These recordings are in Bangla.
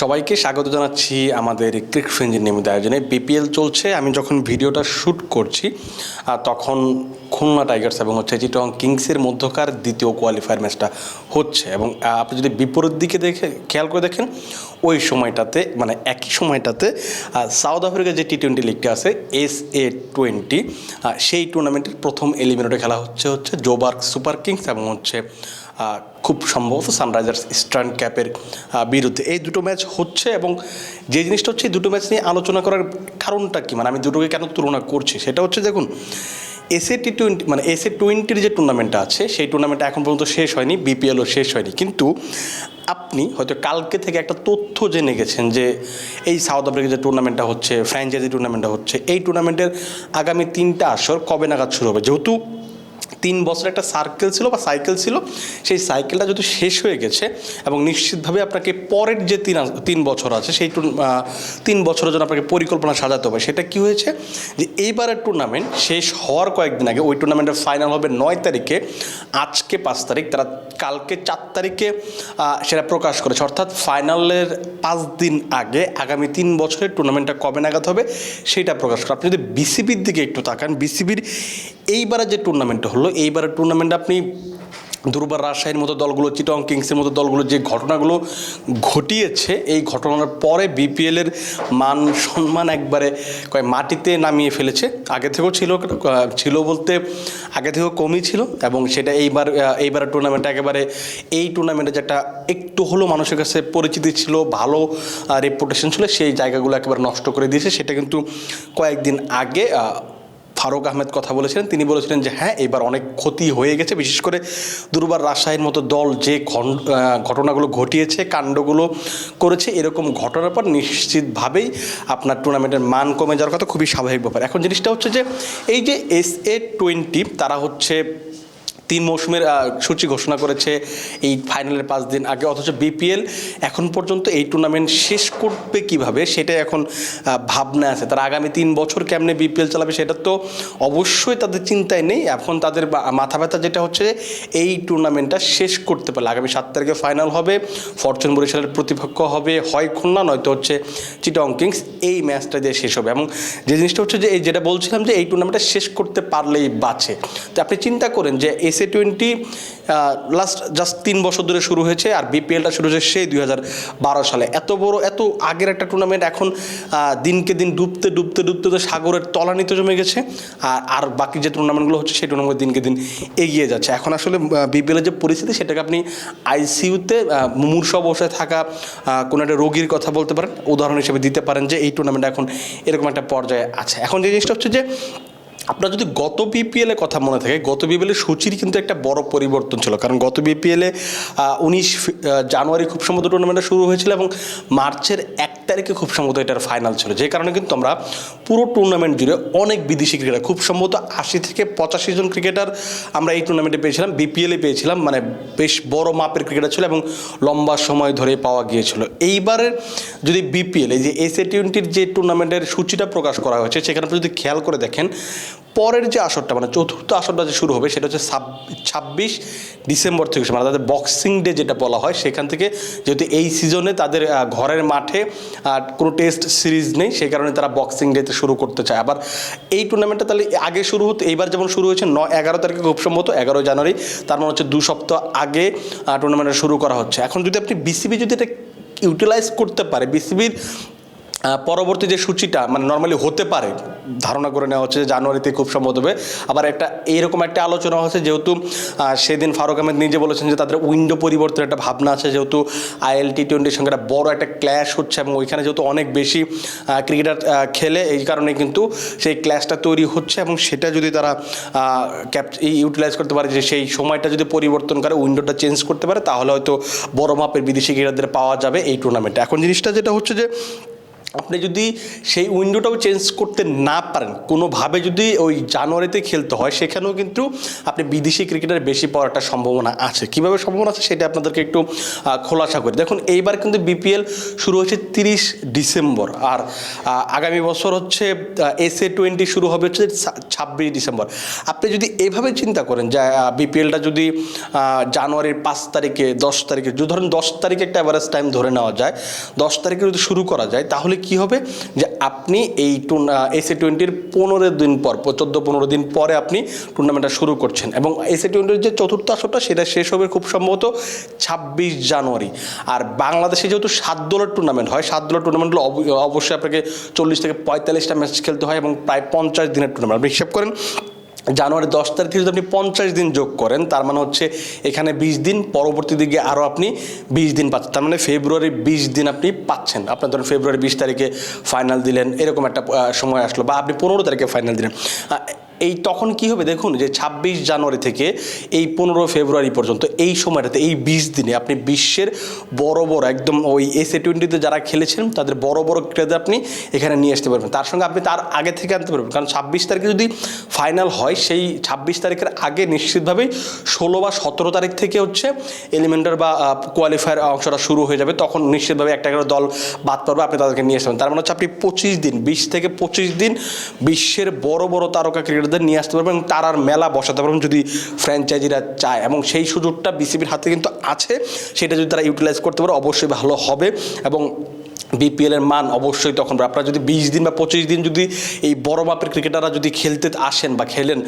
সবাইকে স্বাগত জানাচ্ছি আমাদের ক্রিক ফ্রেঞ্জের নিয়মিত আয়োজনে। বিপিএল চলছে, আমি যখন ভিডিওটা শ্যুট করছি তখন খুলনা টাইগার্স এবং হচ্ছে চিটং কিংসের মধ্যকার দ্বিতীয় কোয়ালিফায়ার ম্যাচটা হচ্ছে এবং আপনি যদি বিপরীত দিকে দেখে, খেয়াল করে দেখেন, ওই সময়টাতে মানে একই সময়টাতে সাউথ আফ্রিকার যে টি টোয়েন্টি লিগটা আছে এস এ টোয়েন্টি সেই টুর্নামেন্টের প্রথম এলিমিনেটর খেলা হচ্ছে হচ্ছে জোবার্ক সুপার কিংস এবং হচ্ছে খুব সম্ভবত সানরাইজার্স ইস্টার্ন ক্যাপের বিরুদ্ধে। এই দুটো ম্যাচ হচ্ছে এবং যে জিনিসটা হচ্ছে এই দুটো ম্যাচ নিয়ে আলোচনা করার কারণটা কি? মানে আমি দুটোকে কেন তুলনা করছি? সেটা হচ্ছে দেখুন এসএ টি টোয়েন্টি মানে এসএ টোয়েন্টির যে টুর্নামেন্টটা আছে, সেই টুর্নামেন্টটা এখন পর্যন্ত শেষ হয়নি বিপিএলও শেষ হয়নি। কিন্তু আপনি হয়তো কালকে থেকে একটা তথ্য জেনে গেছেন যে এই সাউথ আফ্রিকার যে টুর্নামেন্টটা হচ্ছে ফ্র্যাঞ্চাইজি টুর্নামেন্টটা হচ্ছে, এই টুর্নামেন্টের আগামী তিনটা আসর কবে নাগাদ শুরু হবে? যেহেতু তিন বছর একটা সার্কেল ছিল বা সাইকেল ছিল, সেই সাইকেলটা যদি শেষ হয়ে গেছে এবং নিশ্চিতভাবে আপনাকে পরের যে তিন তিন বছর আছে, সেই তিন বছরের জন্য আপনাকে পরিকল্পনা সাজাতে হবে। সেটা কি হয়েছে? যে এইবারের টুর্নামেন্ট শেষ হওয়ার কয়েকদিন আগে, ওই টুর্নামেন্টের ফাইনাল হবে নয় তারিখে, আজকে পাঁচ তারিখ, তারা কালকে চার তারিখে সেটা প্রকাশ করেছে। অর্থাৎ ফাইনালের পাঁচ দিন আগে আগামী তিন বছরের টুর্নামেন্টটা কবে নাগাদ হবে, সেটা প্রকাশ করে। আপনি যদি বিসিবির দিকে একটু তাকান, বিসিবির এইবারে যে টুর্নামেন্টটা হলো, এইবারের টুর্নামেন্ট আপনি দুর্বার রাজশাহীর মতো দলগুলো চিটং কিংসের মতো দলগুলো যে ঘটনাগুলো ঘটিয়েছে এই ঘটনার পরে বিপিএলের মান সম্মান একবারে কয় মাটিতে নামিয়ে ফেলেছে। আগে থেকেও ছিল ছিল বলতে আগে থেকেও কমই ছিল এবং সেটা এইবার আহ, এইবারের টুর্নামেন্টে একেবারে এই টুর্নামেন্টে যেটা একটু হলেও মানুষের কাছে পরিচিতি ছিল ভালো রেপুটেশন ছিল সেই জায়গাগুলো একেবারে নষ্ট করে দিয়েছে। সেটা কিন্তু কয়েকদিন আগে ফারুক আহমেদ কথা বলেছিলেন। তিনি বলেছিলেন যে হ্যাঁ এবার অনেক ক্ষতি হয়ে গেছে। বিশেষ করে দুর্বার রাজশাহীর মতো দল যে ঘটনাগুলো ঘটিয়েছে, কাণ্ডগুলো করেছে, এরকম ঘটনার পর নিশ্চিতভাবেই আপনার টুর্নামেন্টের মান কমে যাওয়ার কথা খুবই স্বাভাবিক ব্যাপার। এখন জিনিসটা হচ্ছে যে, এই যে এস এ টোয়েন্টি তারা হচ্ছে তিন মৌসুমের সূচি ঘোষণা করেছে এই ফাইনালের পাঁচ দিন আগে। অথচ বিপিএল এখন পর্যন্ত এই টুর্নামেন্ট শেষ করবে কীভাবে সেটা এখন ভাবনা আছে। তারা আগামী তিন বছর কেমনে বিপিএল চালাবে সেটা তো অবশ্যই তাদের চিন্তায় নেই। এখন তাদের মাথা ব্যথা যেটা হচ্ছে এই টুর্নামেন্টটা শেষ করতে পারলে। আগামী সাত তারিখে ফাইনাল হবে, ফরচুন বরিশালের প্রতিপক্ষ হবে, হয় খুলনা, নয়তো হচ্ছে চিটং কিংস, এই ম্যাচটা দিয়ে শেষ হবে। এবং যে জিনিসটা হচ্ছে যে, এই যেটা বলছিলাম যে, এই টুর্নামেন্টটা শেষ করতে পারলেই বাঁচে। তো আপনি চিন্তা করেন যে এসএ টোয়েন্টি লাস্ট জাস্ট তিন বছর ধরে শুরু হয়েছে আর বিপিএলটা শুরু হয়েছে সেই দুই হাজার বারো সালে। এত বড়, এত আগের একটা টুর্নামেন্ট এখন দিনকে দিন ডুবতে ডুবতে ডুবতে তো সাগরের তলানিতে জমে গেছে আর আর বাকি যে টুর্নামেন্টগুলো হচ্ছে সেই টুর্নামেন্ট দিনকে দিন এগিয়ে যাচ্ছে। এখন আসলে বিপিএলের যে পরিস্থিতি সেটাকে আপনি আইসিইউতে মুমূর্ষ অবস্থায় থাকা কোনো একটা রোগীর কথা বলতে পারেন, উদাহরণ হিসেবে দিতে পারেন যে এই টুর্নামেন্ট এখন এরকম একটা পর্যায়ে আছে। এখন যে জিনিসটা হচ্ছে যে আপনার যদি গত বিপিএলে কথা মনে থাকে, গত বিপিএলের সূচির কিন্তু একটা বড় পরিবর্তন ছিল। কারণ গত বিপিএলে উনিশ জানুয়ারি খুব সম্ভবত টুর্নামেন্টটা শুরু হয়েছিল এবং মার্চের এক তারিখে খুব সম্ভবত এটার ফাইনাল ছিল। যে কারণে কিন্তু আমরা পুরো টুর্নামেন্ট জুড়ে অনেক বিদেশি ক্রিকেটার খুব সম্ভবত আশি থেকে পঁচাশি জন ক্রিকেটার আমরা এই টুর্নামেন্টে পেয়েছিলাম বিপিএলে পেয়েছিলাম মানে বেশ বড় মাপের ক্রিকেটার ছিল এবং লম্বা সময় ধরে পাওয়া গিয়েছিল। এইবারের যদি বিপিএল এই যে এসএ টোয়েন্টির যে টুর্নামেন্টের সূচিটা প্রকাশ করা হয়েছে, সেখানে যদি খেয়াল করে দেখেন পরের যে আসরটা মানে চতুর্থ আসরটা যে শুরু হবে সেটা হচ্ছে ছাব্বিশ ডিসেম্বর থেকে মানে তাদের বক্সিং ডে যেটা বলা হয় সেখান থেকে যেহেতু এই সিজনে তাদের ঘরের মাঠে আহ, কোনো টেস্ট সিরিজ নেই সেই কারণে তারা বক্সিং ডেতে শুরু করতে চায়। আবার এই টুর্নামেন্টটা তাহলে আগে শুরু হতো এইবার যেমন শুরু হয়েছে ন এগারো তারিখে খুব সম্ভবত এগারোই জানুয়ারি তার মানে হচ্ছে দু সপ্তাহ আগে টুর্নামেন্টটা শুরু করা হচ্ছে। এখন যদি আপনি বিসিবি যদি এটা ইউটিলাইজ করতে পারে বিসিবির পরবর্তী যে সূচিটা মানে নর্মালি হতে পারে, ধারণা করে নেওয়া হচ্ছে যে জানুয়ারিতে খুব সম্ভব হবে। আবার একটা এইরকম একটা আলোচনা হচ্ছে, যেহেতু সেদিন ফারুক আহমেদ নিজে বলেছেন যে তাদের উইন্ডো পরিবর্তনের একটা ভাবনা আছে, যেহেতু আইএল টি টোয়েন্টির সঙ্গে একটা বড় একটা ক্ল্যাশ হচ্ছে এবং ওইখানে যেহেতু অনেক বেশি ক্রিকেটার খেলে, এই কারণে কিন্তু সেই ক্ল্যাশটা তৈরি হচ্ছে এবং সেটা যদি তারা ক্যাপ ইউটিলাইজ করতে পারে, যে সেই সময়টা যদি পরিবর্তন করে, উইন্ডোটা চেঞ্জ করতে পারে, তাহলে হয়তো বড় মাপের বিদেশি ক্রিকেটারদের পাওয়া যাবে এই টুর্নামেন্টে এখন জিনিসটা যেটা হচ্ছে যে আপনি যদি সেই উইন্ডোটাও চেঞ্জ করতে না পারেন, কোনোভাবে যদি ওই জানুয়ারিতে খেলতে হয়, সেখানেও কিন্তু আপনি বিদেশি ক্রিকেটার বেশি পাওয়ার সম্ভাবনা আছে। কীভাবে সম্ভাবনা আছে সেটা আপনাদেরকে একটু খোলাসা করি। দেখুন, এইবার কিন্তু বিপিএল শুরু হয়েছে তিরিশ ডিসেম্বর আর আগামী বছর হচ্ছে এস এ টোয়েন্টি শুরু হবে হচ্ছে ছাব্বিশ ডিসেম্বর। আপনি যদি এভাবে চিন্তা করেন যে বিপিএলটা যদি জানুয়ারির পাঁচ তারিখে, দশ তারিখে, যদি ধরেন দশ তারিখে একটা অ্যাভারেজ টাইম ধরে নেওয়া যায়, দশ তারিখে যদি শুরু করা যায়, তাহলে কি হবে? যে আপনি এই এসএ টোয়েন্টির পনেরো দিন পর চোদ্দ, পনেরো দিন পরে আপনি টুর্নামেন্টটা শুরু করছেন। এবং এসএ টোয়েন্টির যে চতুর্থ আসরটা, সেটা শেষ হবে খুব সম্ভবত ছাব্বিশ জানুয়ারি। আর বাংলাদেশে যেহেতু সাত দলের টুর্নামেন্ট হয়, সাত দলের টুর্নামেন্টগুলো অব- অবশ্যই আপনাকে চল্লিশ থেকে পঁয়তাল্লিশটা ম্যাচ খেলতে হয় এবং প্রায় পঞ্চাশ দিনের টুর্নামেন্ট আপনি হিসাব করেন জানুয়ারি দশ তারিখে যদি আপনি পঞ্চাশ দিন যোগ করেন, তার মানে হচ্ছে এখানে বিশ দিন, পরবর্তী দিকে আরও আপনি বিশ দিন পাচ্ছেন। তার মানে ফেব্রুয়ারি বিশ দিন আপনি পাচ্ছেন। আপনার ধরুন ফেব্রুয়ারি বিশ তারিখে ফাইনাল দিলেন, এরকম একটা সময় আসলো বা আপনি পনেরো তারিখে ফাইনাল দিলেন। এই তখন কি হবে দেখুন, যে ছাব্বিশ জানুয়ারি থেকে এই পনেরো ফেব্রুয়ারি পর্যন্ত এই সময়টাতে, এই বিশ দিনে আপনি বিশ্বের বড় বড় একদম ওই এস এ টোয়েন্টিতে যারা খেলেছেন, তাদের বড় বড় ক্রেতাদের আপনি এখানে নিয়ে আসতে পারবেন। তার সঙ্গে আপনি তার আগে থেকে আনতে পারবেন। কারণ ছাব্বিশ তারিখে যদি ফাইনাল হয়, সেই ছাব্বিশ তারিখের আগে নিশ্চিতভাবেই ষোলো বা সতেরো তারিখ থেকে হচ্ছে এলিমেন্টার বা কোয়ালিফায়ার অংশটা শুরু হয়ে যাবে। তখন নিশ্চিতভাবে একটা করে দল বাদ পড়বে, আপনি তাদেরকে নিয়ে আসবেন তার মানে হচ্ছে আপনি পঁচিশ দিন, বিশ থেকে পঁচিশ দিন বিশ্বের বড় বড় তারকা ক্রিকেটারদের নিয়ে আসতে পারবেন তারার মেলা বসাতে পারবেন যদি ফ্র্যাঞ্চাইজিরা চায়। এবং সেই সুযোগটা বিসিবির হাতে কিন্তু আছে, সেটা যদি তারা ইউটিলাইজ করতে পারে, অবশ্যই ভালো হবে। এবং বিপিএল এর মান অবশ্যই তখন আপনারা যদি বিশ দিন বা পঁচিশ দিন যদি এই বড় মাপের ক্রিকেটাররা যদি খেলতে আসেন বা খেলেন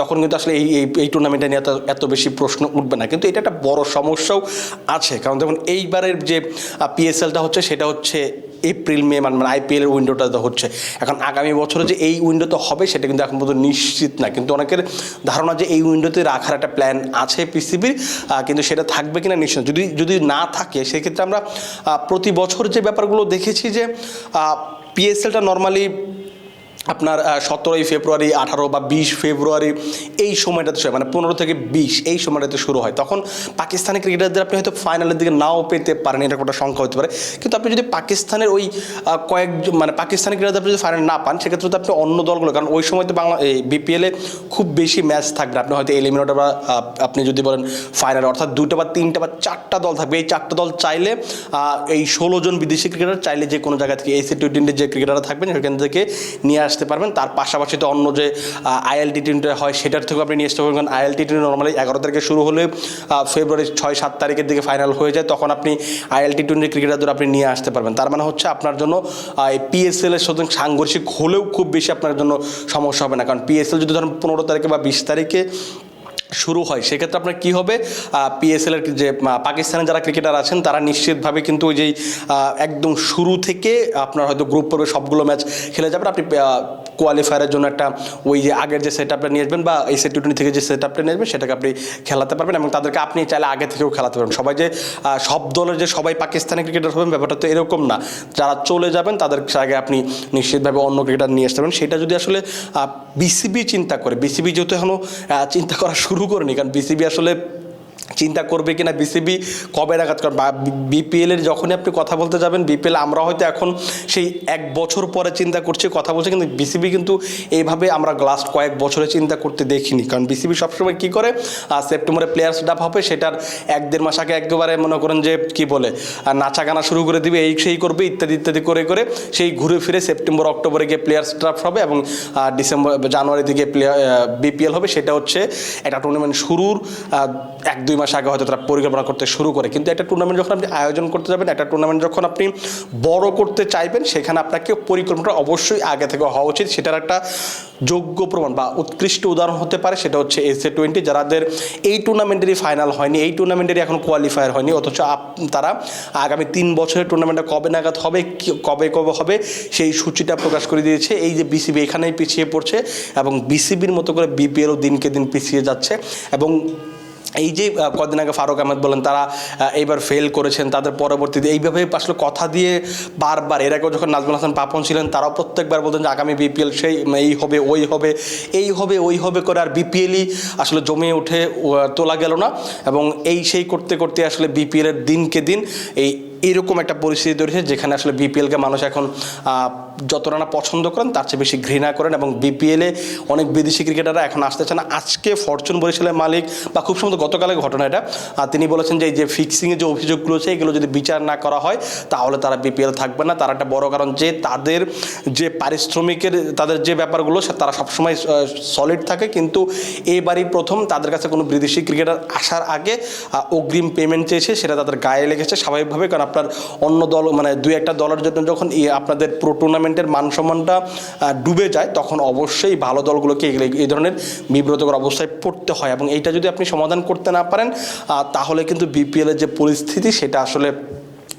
তখন কিন্তু আসলে এই এই এই টুর্নামেন্টে নিয়ে এত এত বেশি প্রশ্ন উঠবে না। কিন্তু এটা একটা বড় সমস্যাও আছে। কারণ দেখুন, এইবারের যে পিএসএলটা হচ্ছে, সেটা হচ্ছে এপ্রিল মে মানে আইপিএলের উইন্ডোটা উইন্ডোটা হচ্ছে। এখন আগামী বছরে যে এই উইন্ডো তো হবে, সেটা কিন্তু এখন পর্যন্ত নিশ্চিত না। কিন্তু অনেকের ধারণা যে এই উইন্ডোতে রাখার একটা প্ল্যান আছে পিসিবির কিন্তু সেটা থাকবে কিনা নিশ্চিত যদি যদি না থাকে, সেক্ষেত্রে আমরা প্রতি বছর যে ব্যাপারগুলো দেখেছি যে পিএসএলটা নর্মালি আপনার সতেরোই ফেব্রুয়ারি, আঠারো বা বিশ ফেব্রুয়ারি, এই সময়টাতে শুরু মানে পনেরো থেকে বিশ, এই সময়টাতে শুরু হয়। তখন পাকিস্তানি ক্রিকেটারদের আপনি হয়তো ফাইনালের দিকে নাও পেতে পারেন এটা একটা সংখ্যা হতে পারে। কিন্তু আপনি যদি পাকিস্তানের ওই কয়েক মানে পাকিস্তানি ক্রিকেটারদের যদি ফাইনাল না পান, সেক্ষেত্রে তো আপনি অন্য দলগুলো, কারণ ওই সময় তো বাংলা, এই বিপিএলে খুব বেশি ম্যাচ থাকবে আপনি হয়তো এলিমিনেটর বা আপনি যদি বলেন ফাইনাল অর্থাৎ দুটো বা তিনটা বা চারটা দল থাকবে। এই চারটা দল চাইলে এই ষোলো জন বিদেশি ক্রিকেটার চাইলে যে কোনো জায়গা থেকে এসি টি টোয়েন্টির যে ক্রিকেটাররা থাকবেন, সেখান থেকে নিয়ে আসতে পারবেন। তার পাশাপাশি তো অন্য যে আইএলটি টি টোয়েন্টি হয়, সেটার থেকেও আপনি নিয়ে আসতে পারবেন কারণ আইএলটি টি নর্মালি এগারো তারিখে শুরু হলে ফেব্রুয়ারি ছয়, সাত তারিখের দিকে ফাইনাল হয়ে যায়। তখন আপনি আইএলটি টোয়েন্টি ক্রিকেটারদের আপনি নিয়ে আসতে পারবেন। তার মানে হচ্ছে আপনার জন্য পিএসএল এর সাথে সাংঘর্ষিক হলেও খুব বেশি আপনার জন্য সমস্যা হবে না। কারণ পিএসএল যদি ধরুন পনেরো তারিখে বা বিশ তারিখে শুরু হয়। সেক্ষেত্রে আপনার কি হবে? পিএসএল এর যে পাকিস্তানের যারা ক্রিকেটার আছেন, তারা নিশ্চিতভাবে কিন্তু ওই যেই একদম শুরু থেকে আপনার হয়তো গ্রুপ পর্বে সবগুলো ম্যাচ খেলে যাবেন। আপনি কোয়ালিফায়ারের জন্য একটা ওই যে আগের যে সেট আপটা নিয়ে আসবেন বা এই সেট টোয়েন্টি থেকে যে সেট আপটা নিয়ে আসবেন, সেটাকে আপনি খেলাতে পারবেন এবং তাদেরকে আপনি চাইলে আগে থেকেও খেলাতে পারবেন। সবাই যে সব দলের যে সবাই পাকিস্তানি ক্রিকেটার হবেন, ব্যাপারটা তো এরকম না। যারা চলে যাবেন, তাদের আগে আপনি নিশ্চিতভাবে অন্য ক্রিকেটার নিয়ে আসতে পারবেন। সেটা যদি আসলে বিসিবি চিন্তা করে বিসিবি যেহেতু এখনও চিন্তা করা শুরু করেনি, কারণ বিসিবি আসলে চিন্তা করবে কিনা বিসিবি কবে নাগাদ করবে বা বিপিএল এর যখনই আপনি কথা বলতে যাবেন বিপিএল আমরা হয়তো এখন সেই এক বছর পরে চিন্তা করছি, কথা বলছি, কিন্তু বিসিবি কিন্তু এইভাবে আমরা লাস্ট কয়েক বছরে চিন্তা করতে দেখিনি। কারণ বিসিবি সবসময় কী করে? সেপ্টেম্বরে প্লেয়ার্স ডাপ হবে, সেটার এক দেড় মাস আগে একেবারে মনে করেন যে কি বলে নাচা গানা শুরু করে দিবে, এই সেই করবে, ইত্যাদি ইত্যাদি করে করে সেই ঘুরে ফিরে সেপ্টেম্বর অক্টোবরে গিয়ে প্লেয়ার্স ড্রাফট হবে এবং ডিসেম্বর জানুয়ারি দিকে প্লেয়ার বিপিএল হবে, সেটা হচ্ছে একটা টুর্নামেন্ট শুরুর এক দুই মাস আগে হয়তো তারা পরিকল্পনা করতে শুরু করে। কিন্তু একটা টুর্নামেন্ট যখন আপনি আয়োজন করতে যাবেন, একটা টুর্নামেন্ট যখন আপনি বড় করতে চাইবেন, সেখানে আপনাকে পরিকল্পনাটা অবশ্যই আগে থেকে হওয়া উচিত। সেটার একটা যোগ্য প্রমাণ বা উৎকৃষ্ট উদাহরণ হতে পারে, সেটা হচ্ছে এস এ টোয়েন্টি যাদের এই টুর্নামেন্টেরই ফাইনাল হয়নি, এই টুর্নামেন্টেরই এখন কোয়ালিফায়ার হয়নি, অথচ তারা আগামী তিন বছরের টুর্নামেন্টটা কবে নাগাদ হবে কবে কবে হবে, সেই সূচিটা প্রকাশ করে দিয়েছে। এই যে বিসিবি এখানেই পিছিয়ে পড়ছে এবং বিসিবির মতো করে বিপিএলও দিনকে দিন পিছিয়ে যাচ্ছে এবং এই যে কদিন আগে ফারুক আহমেদ বলেন, তারা এইবার ফেল করেছেন, তাদের পরবর্তীতে এইভাবে আসলে কথা দিয়ে বারবার, এর আগেও যখন নাজমুল হাসান পাপন ছিলেন, তারাও প্রত্যেকবার বলতেন যে আগামী বিপিএল সেই, এই হবে, ওই হবে, এই হবে, ওই হবে করে আর বিপিএলই আসলে জমে উঠে তোলা গেল না। এবং এই সেই করতে করতে আসলে বিপিএলের দিনকে দিন এই এরকম একটা পরিস্থিতি তৈরি হয়েছে যেখানে আসলে বিপিএলকে মানুষ এখন যতটা না পছন্দ করেন, তার চেয়ে বেশি ঘৃণা করেন এবং বিপিএলে অনেক বিদেশি ক্রিকেটাররা এখন আসতেছে না আজকে ফরচুন বরিশালের মালিক, বা খুব সম্ভবত গতকালের ঘটনা এটা তিনি বলেছেন যে এই যে ফিক্সিংয়ে যে অভিযোগগুলো আছে, এগুলো যদি বিচার না করা হয়, তাহলে তারা বিপিএল থাকবে না। তার একটা বড় কারণ যে তাদের যে পারিশ্রমিকের, তাদের যে ব্যাপারগুলো তারা সবসময় সলিড থাকে। কিন্তু এবারই প্রথম তাদের কাছে কোনো বিদেশি ক্রিকেটার আসার আগে অগ্রিম পেমেন্ট চেয়েছে, সেটা তাদের গায়ে লেগেছে স্বাভাবিকভাবে। কারণ আপনার অন্য দল মানে দুই একটা দলের জন্য যখন আপনাদের প্রো টুর্নামেন্টের মানসম্মানটা ডুবে যায়, তখন অবশ্যই ভালো দলগুলোকে এই ধরনের বিব্রতকর অবস্থায় পড়তে হয়। এবং এইটা যদি আপনি সমাধান করতে না পারেন তাহলে কিন্তু বিপিএলের যে পরিস্থিতি, সেটা আসলে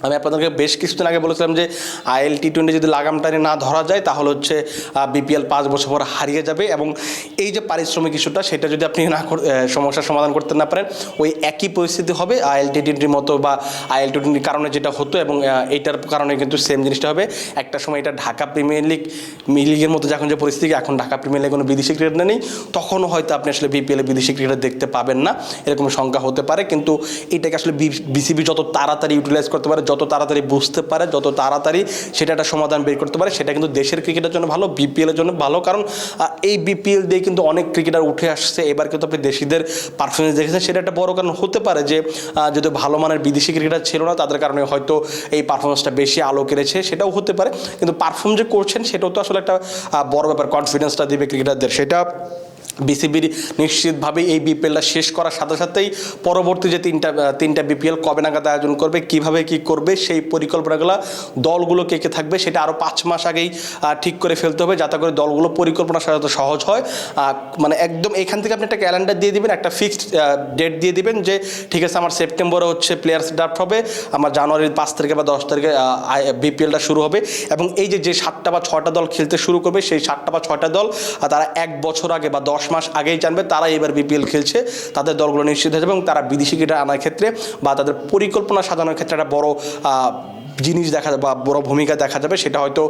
আমি আপনাদেরকে বেশ কিছুদিন আগে বলেছিলাম যে আইএল টি টোয়েন্টি যদি লাগাম টানে না ধরা যায়, তাহলে হচ্ছে বিপিএল পাঁচ বছর পর হারিয়ে যাবে এবং এই যে পারিশ্রমিক ইস্যুটা, সেটা যদি আপনি না সমস্যার সমাধান করতে না পারেন, ওই একই পরিস্থিতি হবে আইএল টি টোয়েন্টির মতো বা আইএল টি টোয়েন্টির কারণে যেটা হতো এবং এইটার কারণে কিন্তু সেম জিনিসটা হবে। একটা সময় এটা ঢাকা প্রিমিয়ার লিগ লিগের মতো যখন যে পরিস্থিতি, এখন ঢাকা প্রিমিয়ার লিগে কোনো বিদেশি ক্রিকেটার নেই, তখনও হয়তো আপনি আসলে বিপিএলে বিদেশি ক্রিকেটার দেখতে পাবেন না, এরকম সংখ্যা হতে পারে। কিন্তু এটাকে আসলে বিসিবি যত তাড়াতাড়ি ইউটিলাইজ করতে পারে যত তাড়াতাড়ি বুঝতে পারে, যত তাড়াতাড়ি সেটা একটা সমাধান বের করতে পারে, সেটা কিন্তু দেশের ক্রিকেটের জন্য ভালো বিপিএলের জন্য ভালো। কারণ এই বিপিএল দিয়ে কিন্তু অনেক ক্রিকেটার উঠে আসছে। এবার কিন্তু আপনি দেশিদের পারফরমেন্স দেখেছেন, সেটা একটা বড় কারণ হতে পারে যে যদি ভালো মানের বিদেশি ক্রিকেটার ছিল না, তাদের কারণে হয়তো এই পারফরমেন্সটা বেশি আলো কেড়েছে, সেটাও হতে পারে। কিন্তু পারফর্ম যে করছেন, সেটাও তো আসলে একটা বড় ব্যাপার কনফিডেন্সটা দিবে ক্রিকেটারদের। সেটা বিসিবির নিশ্চিতভাবে এই বিপিএলটা শেষ করার সাথে সাথেই পরবর্তী যে তিনটা তিনটা বিপিএল কবে নাগাদ আয়োজন করবে, কীভাবে কি করবে, সেই পরিকল্পনাগুলো দলগুলো কে কে থাকবে সেটা আরও পাঁচ মাস আগেই ঠিক করে ফেলতে হবে যাতে করে দলগুলো পরিকল্পনা সাজাতে সহজ হয়। মানে একদম এখান থেকে আপনি একটা ক্যালেন্ডার দিয়ে দিবেন, একটা ফিক্সড ডেট দিয়ে দিবেন যে ঠিক আছে আমার সেপ্টেম্বরে হচ্ছে প্লেয়ার্স ড্রাফট হবে, আমার জানুয়ারির পাঁচ তারিখে বা দশ তারিখে বিপিএলটা শুরু হবে এবং এই যে যে সাতটা বা ছটা দল খেলতে শুরু করবে, সেই সাতটা বা ছটা দল তারা এক বছর আগে বা দশ মাস আগেই জানবে তারা এবার বিপিএল খেলছে, তাদের দলগুলো নিশ্চিত হয়ে যাবে এবং তারা বিদেশি ক্রিকেটার আনার ক্ষেত্রে বা তাদের পরিকল্পনা সাজানোর ক্ষেত্রে একটা বড় জিনিস দেখা যাবে বা বড় ভূমিকা দেখা যাবে, সেটা হয়তো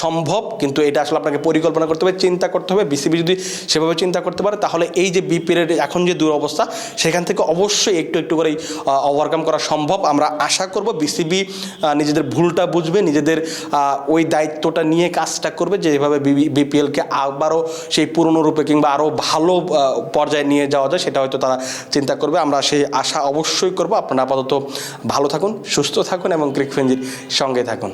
সম্ভব, কিন্তু এটা আসলে আপনাকে পরিকল্পনা করতে হবে, চিন্তা করতে হবে। বিসিবি যদি সেভাবে চিন্তা করতে পারে, তাহলে এই যে বিপিএলের এখন যে দুরবস্থা, সেখান থেকে অবশ্যই একটু একটু করেই ওভারকাম করা সম্ভব। আমরা আশা করব বিসিবি নিজেদের ভুলটা বুঝবে, নিজেদের ওই দায়িত্বটা নিয়ে কাজটা করবে যেভাবে বিপিএলকে আবারও সেই পুরনো রূপে কিংবা আরও ভালো পর্যায়ে নিয়ে যাওয়া যায়, সেটা হয়তো তারা চিন্তা করবে। আমরা সেই আশা অবশ্যই করব। আপনারা আপাতত ভালো থাকুন, সুস্থ থাকুন এবং ক্রিক ফেঞ্জির সঙ্গে থাকুন।